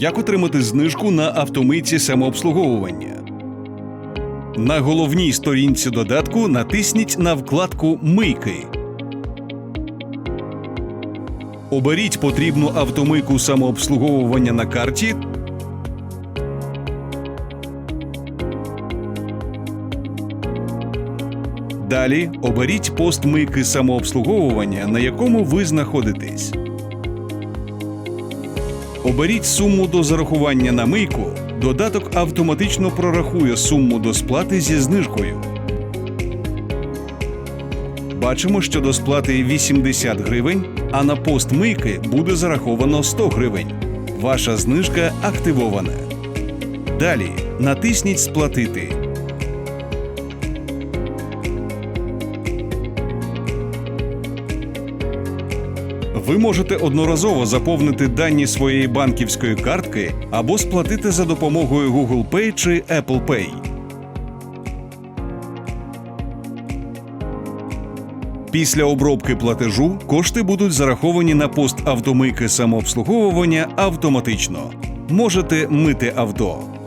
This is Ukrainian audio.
Як отримати знижку на автомийці самообслуговування? На головній сторінці додатку натисніть на вкладку Мийки. Оберіть потрібну автомийку самообслуговування на карті. Далі оберіть пост мийки самообслуговування, на якому ви знаходитесь. Оберіть суму до зарахування на мийку. Додаток автоматично прорахує суму до сплати зі знижкою. Бачимо, що до сплати 80 гривень, а на пост мийки буде зараховано 100 гривень. Ваша знижка активована. Далі натисніть Сплатити. Ви можете одноразово заповнити дані своєї банківської картки або сплатити за допомогою Google Pay чи Apple Pay. Після обробки платежу кошти будуть зараховані на пост автомийки самообслуговування автоматично. Можете мити авто.